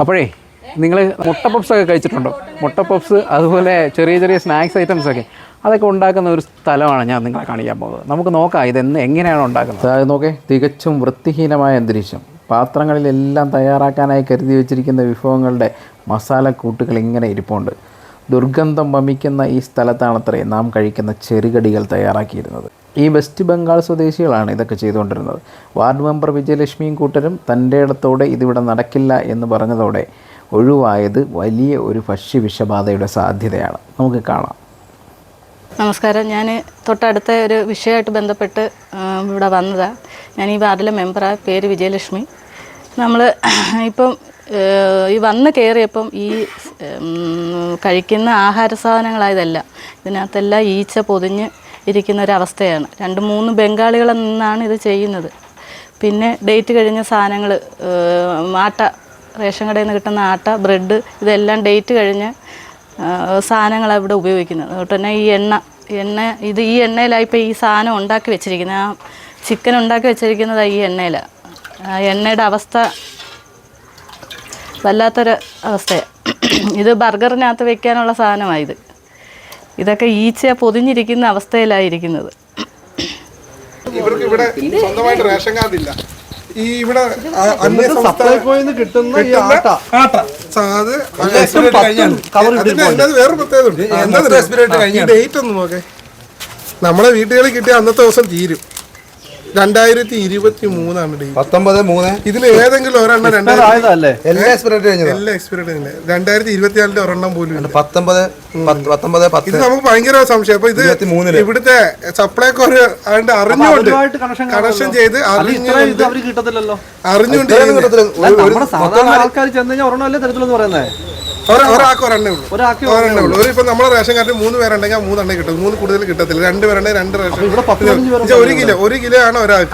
അപ്പോഴേ നിങ്ങൾ മുട്ട പപ്സ് ഒക്കെ കഴിച്ചിട്ടുണ്ടോ? മുട്ട പപ്സ് അതുപോലെ ചെറിയ ചെറിയ സ്നാക്സ് ഐറ്റംസ് ഒക്കെ. അതൊക്കെ ഉണ്ടാക്കുന്ന ഒരു സ്ഥലമാണ് ഞാൻ നിങ്ങളെ കാണിക്കാൻ പോകുന്നത്. നമുക്ക് നോക്കാം ഇതെന്ന് എങ്ങനെയാണ് ഉണ്ടാക്കുന്നത്. അതായത് നോക്കേ. തികച്ചും വൃത്തിഹീനമായ അന്തരീക്ഷം പാത്രങ്ങളിലെല്ലാം തയ്യാറാക്കാനായി കരുതി വെച്ചിരിക്കുന്ന വിഭവങ്ങളുടെ മസാല കൂട്ടുകൾ ഇങ്ങനെ ഇരിപ്പുണ്ട്. ദുർഗന്ധം വമിക്കുന്ന ഈ സ്ഥലത്താണത്രേ നാം കഴിക്കുന്ന ചെറുകടികൾ തയ്യാറാക്കിയിരുന്നത്. ഈ വെസ്റ്റ് ബംഗാൾ സ്വദേശികളാണ് ഇതൊക്കെ ചെയ്തുകൊണ്ടിരുന്നത്. വാർഡ് മെമ്പർ വിജയലക്ഷ്മിയും കൂട്ടരും തന്റെ ഇടത്തോടെ ഇതിവിടെ നടക്കില്ല എന്ന് പറഞ്ഞതോടെ ഒഴിവായത് വലിയ ഒരു ഭക്ഷ്യവിഷബാധയുടെ സാധ്യതയാണ്. നമുക്ക് കാണാം. നമസ്കാരം. ഞാൻ തൊട്ടടുത്ത ഒരു വിഷയമായിട്ട് ബന്ധപ്പെട്ട് ഇവിടെ വന്നതാണ് ഞാൻ ഈ വാർഡിലെ മെമ്പറാണ് പേര് വിജയലക്ഷ്മി. നമ്മൾ ഇപ്പം ഈ വന്ന് കയറിയപ്പം ഈ കഴിക്കുന്ന ആഹാര സാധനങ്ങളായതല്ല. ഇതിനകത്തെല്ലാം ഈച്ച പൊതിഞ്ഞ് ഇരിക്കുന്ന ഒരവസ്ഥയാണ് രണ്ട് മൂന്ന് ബംഗാളികളിൽ നിന്നാണ് ഇത് ചെയ്യുന്നത്. പിന്നെ ഡേറ്റ് കഴിഞ്ഞ സാധനങ്ങൾ ആട്ട റേഷൻ കടയിൽ നിന്ന് കിട്ടുന്ന ആട്ട ബ്രെഡ് ഇതെല്ലാം ഡേറ്റ് കഴിഞ്ഞ് സാധനങ്ങളാണ് ഇവിടെ ഉപയോഗിക്കുന്നത്. അതുകൊണ്ട് തന്നെ ഈ എണ്ണ എണ്ണ ഇത് ഈ എണ്ണയിലാണ് ഇപ്പോൾ ഈ സാധനം ഉണ്ടാക്കി വെച്ചിരിക്കുന്നത്. ആ ചിക്കൻ ഉണ്ടാക്കി വെച്ചിരിക്കുന്നത് ഈ എണ്ണയിലാണ് ആ എണ്ണയുടെ അവസ്ഥ വല്ലാത്തൊരു അവസ്ഥയാണ് ഇത് ബർഗറിനകത്ത് വെക്കാനുള്ള സാധനമാണ് ഇത്. ഇതൊക്കെ ഈച്ച പൊതിഞ്ഞിരിക്കുന്ന അവസ്ഥയിലായിരിക്കുന്നത്. ഇവർക്ക് ഇവിടെ സ്വന്തമായിട്ട് റേഷൻ ഈ ഇവിടെ കിട്ടുന്ന ഈ ആട്ട. ആട്ട. അത് വേറെ പ്രത്യേകത ഉണ്ട്. ഡേറ്റ് ഒന്ന് നോക്കേ. നമ്മളെ വീട്ടുകളിൽ കിട്ടിയ അന്നത്തെ ദിവസം തീരും. രണ്ടായിരത്തി ഇരുപത്തി മൂന്നാണ് ഡേറ്റ് പത്തൊമ്പത് മൂന്ന്. ഇതിൽ ഏതെങ്കിലും ഒരെണ്ണം രണ്ടായിരത്തി ആയതല്ലേ? എല്ലാ എക്സ്പീരിയൻസ് കഴിഞ്ഞത്. എല്ലാ എക്സ്പീരിയൻസ് ഇല്ല രണ്ടായിരത്തി ഇരുപത്തിനാലിന്റെ ഒരെണ്ണം പോലും ഇല്ല. പത്തൊമ്പത് പത്ത്- പത്തൊമ്പത് ഇത് പത്ത് നമുക്ക് ഭയങ്കര സംശയം. അപ്പൊ ഇത് ഇരുപത്തിമൂന്നിൽ. ഇവിടുത്തെ സപ്ലൈക്ക് ഒരു അതുകൊണ്ട് അറിഞ്ഞുകൊണ്ട് connection കണക്ഷൻ ചെയ്ത് അല്ല ഇത്ര ഇത് അറിഞ്ഞുകൊണ്ട് അവർ കിട്ടത്തില്ലല്ലോ. അറിഞ്ഞുകൊണ്ട് ഇത്രയൊന്നും ചെയ്യുന്നത്. കിട്ടത്തില്ല. ഒരു- ഒരു നമ്മുടെ സാധാരണ ആൾക്കാർ ചെന്ന് കഴിഞ്ഞാൽ ഒരെണ്ണമല്ലേ തരത്തിലെന്ന് പറയുന്നത്? ഒരാൾക്ക് ഒരെണ്ണേ ഉള്ളൂ. ഒരാൾക്ക് ഒരെണ്ണേ ഉള്ളൂ. ഒരു ഇപ്പൊ നമ്മളെ റേഷൻ കാർഡിൽ മൂന്ന് പേരുണ്ടെങ്കിൽ ആ മൂന്നെണ്ണേ കിട്ടും. മൂന്ന് കൂടുതൽ കിട്ടത്തില്ല. രണ്ട് പേരുണ്ടെങ്കിൽ രണ്ട് റേഷൻ പേരുണ്ട്. ഒരു കിലോ ഒരു കിലോ ആണ് ഒരാൾക്ക്.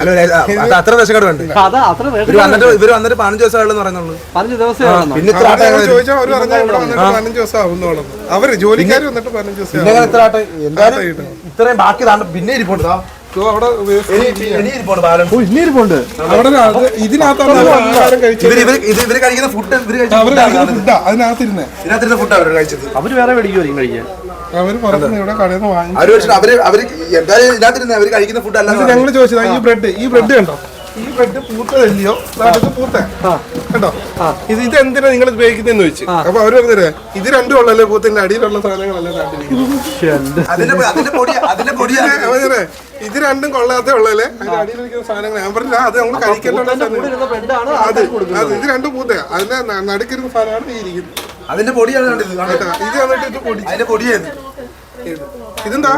അത്ര റേഷൻ ഉണ്ട് വേണ്ട? റേറ്റ് വന്നിട്ട് പതിനഞ്ച് പറയുന്നുള്ളൂ. പതിനഞ്ച് ദിവസമാണ് പിന്നെ ചോദിച്ചാൽ അവർ പറഞ്ഞാൽ ഇവിടെ വന്നിട്ട് പതിനഞ്ച് ദിവസം ആവുന്നോളം. അവർ ജോലിക്കാർ വന്നിട്ട് പതിനഞ്ച് ദിവസം. ഇത്രയും ബാക്കി പിന്നെ ഇരിപ്പുണ്ട്. അവിടെ ഇതിനകത്താണ് ഫുഡ് ഇവർ കഴിച്ച അവർ അവർ കഴിച്ചത്. അവർ വേറെ മേടിക്കുമായിരിക്കും കഴിക്കാൻ? അവർ പുറത്തുനിന്ന് ഇവിടെ കടയിൽ നിന്ന് വാങ്ങി അവർ പക്ഷേ അവർ അവർ എന്തായാലും ഇതിനകത്തിരുന്ന അവർ കഴിക്കുന്ന ഫുഡ് അല്ല ഞങ്ങൾ ചോദിച്ചത് ഈ ബ്രെഡ് ഈ ബ്രെഡ് കണ്ടോ? ഈ ബ്രെഡ് പൂത്തതല്ലയോ ഇത് പൂത്ത. കണ്ടോ? ഇത് ഇത് എന്തിനാ നിങ്ങൾ ഉപയോഗിക്കുന്നതെന്ന് ചോദിച്ചു. അപ്പൊ അവർ പറഞ്ഞേ ഇത് രണ്ടും ഉള്ളല്ലേ പൂത്തിന്റെ അടിയിലുള്ള സാധനങ്ങളല്ലേ നാട്ടിലിരിക്കുന്നത് പൊടിയാണ് ഇത് രണ്ടും കൊള്ളാത്തേ ഉള്ളല്ലേ? അതിന്റെ സാധനങ്ങൾ ഞാൻ പറഞ്ഞില്ല. അത് നമ്മൾ കഴിക്കേണ്ട സാധനം ബ്രെഡാണ് അത് അത് ഇത് രണ്ടും പൂത്ത അതിന്റെ നടുക്കിരുന്ന സാധനമാണ് ഈ ഇരിക്കുന്നത്. അതിന്റെ പൊടിയാണ് കണ്ടത്? ഇത് വന്നിട്ട് ഇത് പൊടി അതിന്റെ ഇതെന്താ?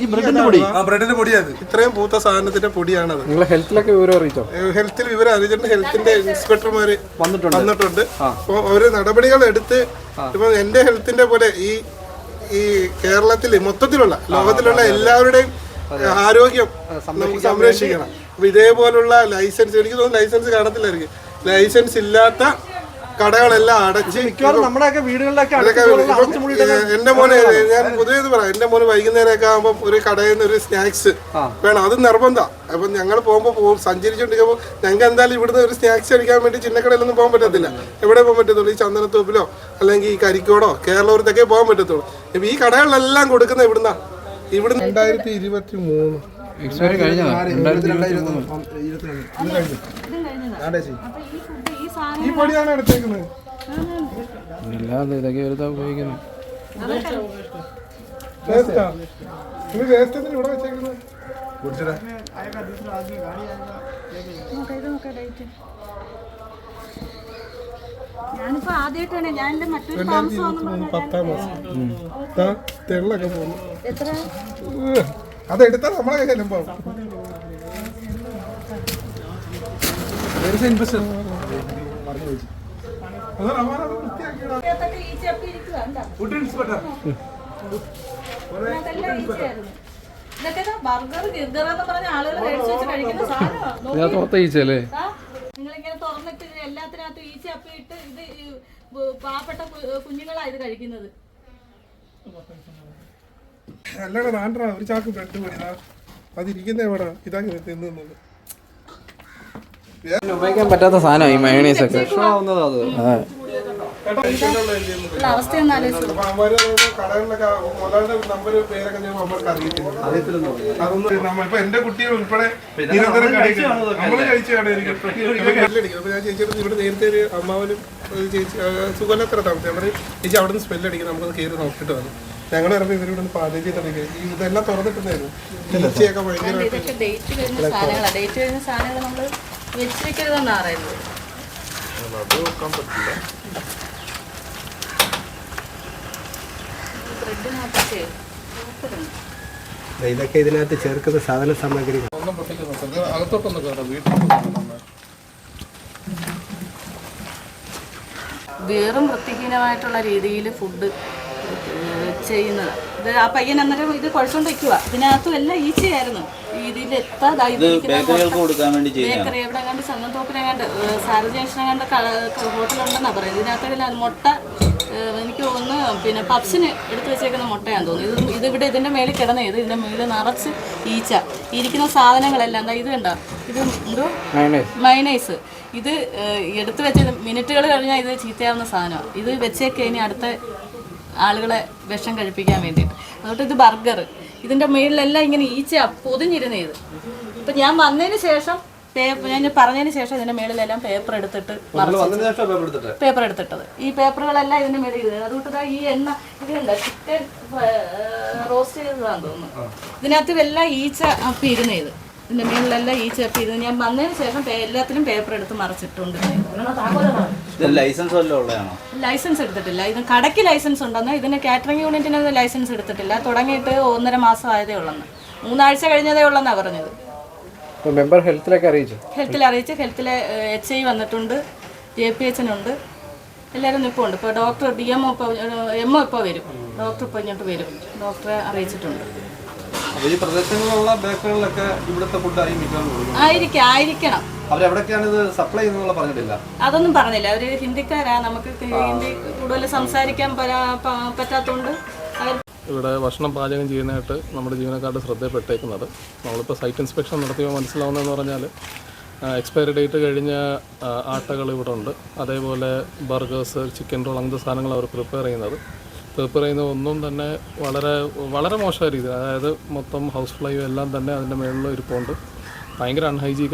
ഈ ബ്രെഡിന്റെ പൊടി. ആ ബ്രെഡിന്റെ പൊടിയത് ഇത്രയും പൂത്ത സാധനത്തിന്റെ പൊടിയാണത്. ഹെൽത്തിലൊക്കെ വിവരം അറിയിച്ചോ? ഹെൽത്തിൽ വിവരം അറിയിച്ചിട്ട് ഹെൽത്തിന്റെ ഇൻസ്പെക്ടർമാര് വന്നിട്ടുണ്ട്. വന്നിട്ടുണ്ട്. അപ്പൊ അവർ നടപടികൾ എടുത്ത് ഇപ്പൊ എന്റെ ഹെൽത്തിന്റെ പോലെ ഈ ഈ കേരളത്തിൽ മൊത്തത്തിലുള്ള ലോകത്തിലുള്ള എല്ലാവരുടെയും ആരോഗ്യം നമുക്ക് സംരക്ഷിക്കണം. അപ്പൊ ഇതേപോലുള്ള ലൈസൻസ് എനിക്ക് തോന്നുന്നു ലൈസൻസ് കാണത്തില്ലായിരിക്കും. ലൈസൻസ് ഇല്ലാത്ത കടകളെല്ലാം അടച്ച് എന്റെ മോനെ ഞാൻ പൊതുവേ ഇത് പറയാം. എന്റെ മോന് വൈകുന്നേരമൊക്കെ ആകുമ്പോൾ ഒരു കടയിൽ നിന്ന് ഒരു സ്നാക്സ് വേണം. അത് നിർബന്ധം. അപ്പൊ ഞങ്ങൾ പോകുമ്പോൾ പോകും. സഞ്ചരിച്ചോണ്ടിരിക്കുമ്പോൾ ഞങ്ങൾക്ക് എന്തായാലും ഇവിടുന്ന് ഒരു സ്നാക്സ് കഴിക്കാൻ വേണ്ടി ചിന്നക്കടയിലൊന്നും പോകാൻ പറ്റത്തില്ല. എവിടെ പോകാൻ പറ്റത്തുള്ളൂ? ഈ ചന്ദനത്തോപ്പിലോ അല്ലെങ്കിൽ ഈ കരിക്കോടോ കേരളൂരത്തൊക്കെ പോകാൻ പറ്റത്തുള്ളൂ. ഇപ്പൊ ഈ കടകളിലെല്ലാം കൊടുക്കുന്ന ഇവിടുന്ന. ഇവിടുന്ന് രണ്ടായിരത്തി ഇരുപത്തി മൂന്ന് എക്സ്പയറി ഈ പൊടിയാണ് എടുത്തേക്കുന്നത്. അല്ലാതെ ഇതൊക്കെ വെറുതെ ഉപയോഗിക്കുന്നത് വേസ്റ്റാ ഇത് ഇവിടെ വെച്ചേക്കുന്നത്? ഞാനിപ്പോ ആദ്യമായിട്ടാണ് ഞാൻ എന്റെ മറ്റൊരു താമസം വന്നു പത്താം മാസം. ദാ, തെള്ളൊക്കെ പോകുന്നു. അതെടുത്താൽ നമ്മളെ കയ്യിലും പോകും ബർഗർ ഗിർഗർ എന്ന് പറഞ്ഞ ആളുകൾ മേടിച്ച് വെച്ച് കഴിക്കുന്ന സാധനമാ. ഇത് എല്ലാത്തിനകത്തും ഈ ഇട്ട് ഇത് പാവപ്പെട്ട കുഞ്ഞുങ്ങളാണ് കുഞ്ഞുങ്ങളാ ഇത് കഴിക്കുന്നത്. അല്ലടാ നാണ്ടാ ഒരു ചാക്ക് ബ്രെഡ് പണിതാ അതിരിക്കുന്ന എവിടാ ഇതാ തിന്നുന്നത്. ഉപയോഗിക്കാൻ പറ്റാത്ത സാധനമാണ് ഈ മയോണൈസ് ഒക്കെ. ആവുന്നത് അത്. അവസ്ഥയൊന്നും ആലോചിച്ചു കടകളിലൊക്കെ നമ്പർ പേരൊക്കെ ഞാൻ അവർക്ക് അറിയത്തില്ല. അതൊന്നും നമ്മ ഇപ്പൊ എന്റെ കുട്ടികൾ ഉൾപ്പെടെ നിരന്തരം നമ്മൾ കഴിച്ച കടയായിരിക്കും അപ്പൊ ഞാൻ ചേച്ചിയുടെ ഇവിടെ നേരത്തെ ഒരു അമ്മാവനും ഒരു ചേച്ചി സുഖലത്ര താമസം. അവർ ചേച്ചി അവിടെ നിന്ന് സ്മെല്ല് അടിക്കും നമുക്കൊന്ന് കയറി നോക്കിയിട്ട് വന്നു. ഞങ്ങൾ ഇറങ്ങി ഇവരിവിടെ നിന്ന് പാചകം ചെയ്തിട്ട് ഇതെല്ലാം തുറന്നിട്ടുണ്ടായിരുന്നു. ഈച്ചയൊക്കെ ഭയങ്കരമായിട്ട് പറയുന്നത്. അത് നോക്കാൻ പറ്റില്ല. ഇതൊക്കെ ഇതിനകത്ത് ചേർക്കുന്ന സാധന സാമഗ്രികൾ ഒന്നും പൊട്ടിക്കുന്നു അകത്തോട്ടൊന്ന് കയറാം വീട്ടിൽ വെറും വൃത്തിഹീനമായിട്ടുള്ള രീതിയിൽ ഫുഡ് ചെയ്യുന്നത്. ഇത് ആ പയ്യൻ അന്നേരം ഇത് കുഴച്ചോണ്ട് വെക്കുക ഇതിനകത്തും എല്ലാം ഈച്ചയായിരുന്നു. ചെയ്യുന്നതാണ് ബേക്കറി എവിടെ കണ്ട് ചങ്ങന്തോപ്പിനെ കണ്ട് സാരജേഷനെ കണ്ട് ഹോട്ടലുണ്ടെന്നാണ് പറയുന്നത്. ഇതിനകത്ത് മുട്ട എനിക്ക് തോന്നുന്നു പിന്നെ പപ്സിന് എടുത്തു വെച്ചേക്കുന്ന മുട്ടയാന്ന് തോന്നുന്നു. ഇത് ഇതിവിടെ ഇതിന്റെ മേളിൽ കിടന്നേ ഇത് ഇതിന്റെ മേളിൽ നിറച്ച് ഈച്ച. ഇരിക്കുന്ന സാധനങ്ങളെല്ലാം എന്താ ഇത് കണ്ടോ? ഇത് എന്തോ? മൈനൈസ് ഇത് എടുത്തു വെച്ച മിനിറ്റുകൾ കഴിഞ്ഞാൽ ഇത് ചീത്തയാവുന്ന സാധനമാണ് ഇത് വെച്ചേക്ക് ഇനി അടുത്ത ആളുകളെ വിഷം കഴിപ്പിക്കാൻ വേണ്ടിയിട്ട്. അതുകൊണ്ട് ഇത് ബർഗർ ഇതിന്റെ മേളിലെല്ലാം ഇങ്ങനെ ഈച്ച പൊതിഞ്ഞിരുന്നേ ഇത് ഇപ്പം ഞാൻ വന്നതിന് ശേഷം പേപ്പർ ഞാൻ പറഞ്ഞതിന് ശേഷം ഇതിന്റെ മേളിലെല്ലാം പേപ്പർ എടുത്തിട്ട് പേപ്പർ എടുത്തിട്ട്? പേപ്പർ എടുത്തിട്ടത്. ഈ പേപ്പറുകളെല്ലാം ഇതിന്റെ മേളിൽ ഇരുന്നത് അതുകൊണ്ട് ഈ എണ്ണ ഇതുണ്ട്? ചിക്കൻ റോസ്റ്റ് ചെയ്തതാന്ന് തോന്നുന്നു. ഇതിനകത്ത് എല്ലാം ഈച്ച അപ്പി ഇരുന്നേ ഇത്. ഇതിന്റെ മേളിലെല്ലാം ഈച്ച അപ്പി ഇരുന്ന്. ഞാൻ വന്നതിന് ശേഷം എല്ലാത്തിലും പേപ്പർ എടുത്ത് മറച്ചിട്ടുണ്ട്. ലൈസൻസ് ഉള്ളതാണോ? ലൈസൻസ് എടുത്തിട്ടില്ല. ഇത് കടയ്ക്ക് ലൈസൻസ് ഉണ്ടെന്ന്. ഇതിന് കാറ്ററിംഗ് യൂണിറ്റിന് ലൈസൻസ് എടുത്തിട്ടില്ല. തുടങ്ങിയിട്ട് ഒന്നര മാസം ആയതേ ഉള്ളെന്ന്. മൂന്നാഴ്ച കഴിഞ്ഞതേ ഉള്ളെന്നാ പറഞ്ഞത്. മെമ്പർ ഹെൽത്തിലേക്ക് അറിയിച്ചു? ഹെൽത്തിൽ അറിയിച്ചു ഹെൽത്തിലെ എച്ച് ഐ വന്നിട്ടുണ്ട് ജെ പി എച്ചിനുണ്ട് എല്ലാവരും നിൽപ്പുണ്ട് ഇപ്പോൾ ഡോക്ടർ ഡി എം ഒ ഇപ്പോൾ എം ഒ ഇപ്പോൾ വരും. ഡോക്ടർ ഇപ്പോൾ ഇങ്ങോട്ട് വരും. ഡോക്ടറെ അറിയിച്ചിട്ടുണ്ട്. ഈ പ്രദേശങ്ങളിലുള്ള ബേക്കറികളിലൊക്കെ ഇവിടുത്തെ ഫുഡ് ആയിരിക്കും ആയിരിക്കണം. അവരെവിടൊക്കെയാണ് ഇത് സപ്ലൈ ചെയ്യുന്നുള്ള പറഞ്ഞിട്ടില്ല? അതൊന്നും പറഞ്ഞില്ല. അവർ ഹിന്ദിക്കാരാ. നമുക്ക് ഹിന്ദി കൂടുതൽ സംസാരിക്കാൻ പരാ- പ- പറ്റാത്തതുകൊണ്ട് അവർ ഇവിടെ ഭക്ഷണം പാചകം ചെയ്യുന്നതായിട്ട് നമ്മുടെ ജീവനക്കാരുടെ ശ്രദ്ധയിൽപ്പെട്ടേക്കുന്നത്. നമ്മളിപ്പോൾ സൈറ്റ് ഇൻസ്പെക്ഷൻ നടത്തിയപ്പോൾ മനസ്സിലാവുന്നതെന്ന് പറഞ്ഞാൽ എക്സ്പയറി ഡേറ്റ് കഴിഞ്ഞ ആട്ടകൾ ഇവിടെ ഉണ്ട്. അതേപോലെ ബർഗേഴ്സ് ചിക്കൻ റോൾ അങ്ങനത്തെ സാധനങ്ങൾ അവർ പ്രിപ്പയർ ചെയ്യുന്നത്. പ്രിപ്പയർ ചെയ്യുന്ന ഒന്നും തന്നെ വളരെ വളരെ മോശമായ രീതിയിൽ അതായത് മൊത്തം ഹൗസ് ഫ്ലൈ എല്ലാം തന്നെ അതിന്റെ മേളിൽ ഇരിപ്പുണ്ട് ഭയങ്കര അൺഹൈജീ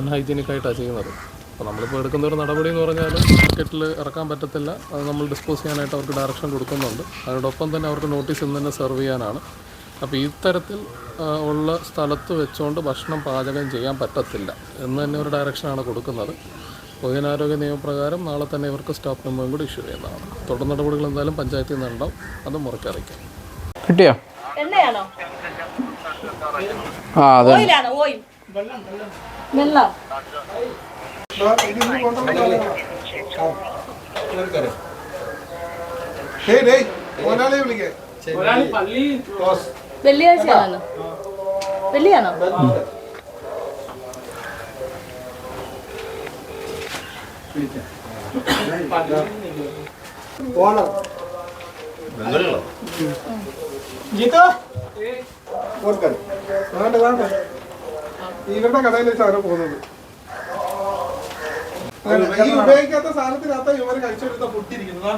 അൺഹൈജീനിക്കായിട്ടാണ് ചെയ്യുന്നത്. അപ്പോൾ നമ്മളിപ്പോൾ എടുക്കുന്ന ഒരു നടപടി എന്ന് പറഞ്ഞാൽ മാർക്കറ്റിൽ ഇറക്കാൻ പറ്റത്തില്ല. അത് നമ്മൾ ഡിസ്പോസ് ചെയ്യാനായിട്ട് അവർക്ക് ഡയറക്ഷൻ കൊടുക്കുന്നുണ്ട്. അതോടൊപ്പം തന്നെ അവർക്ക് നോട്ടീസ് ഇന്ന് തന്നെ സെർവ് ചെയ്യാനാണ്. അപ്പോൾ ഇത്തരത്തിൽ തരത്തിൽ ഉള്ള സ്ഥലത്ത് വെച്ചുകൊണ്ട് ഭക്ഷണം പാചകം ചെയ്യാൻ പറ്റത്തില്ല എന്ന് തന്നെ ഒരു ഡയറക്ഷനാണ് കൊടുക്കുന്നത്. പൊതുജനാരോഗ്യ നിയമപ്രകാരം നാളെ തന്നെ ഇവർക്ക് സ്റ്റോപ്പ് മെമ്പറും കൂടി ഇഷ്യൂ ചെയ്യുന്നതാണ്. തുടർ നടപടികൾ എന്തായാലും പഞ്ചായത്തിൽ നിന്ന് ഉണ്ടാവും. അത് മുറിക്കറിയിക്കാം കിട്ടിയോ? ആ അതെ വെള്ളം. വെള്ളിയാഴ്ചയാണോ വെള്ളിയാണോ? വേണ്ട വേണ്ട. ഇവരുടെ കടയിലേക്ക് അവരെ പോകുന്നത്. ഈ ഉപയോഗിക്കാത്ത സാധനത്തിനകത്ത് ഇവർ കഴിച്ചെടുത്ത ഫുഡ് ഇരിക്കുന്നത്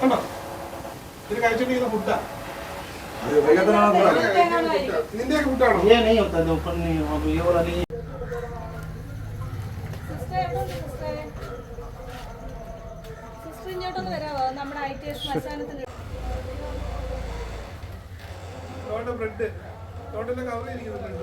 കണ്ടോ? ഇത് കഴിച്ചിട്ടിരിക്കുന്ന ഫുഡാ നിന്റെ ഫുഡാണോ ഇങ്ങോട്ടൊന്ന് വരാമോ നമ്മുടെ ഐ ടി എസ് ശ്മശാനത്തിന് ബ്രെഡ് കവർ ചെയ്തിരിക്കുന്നുണ്ട്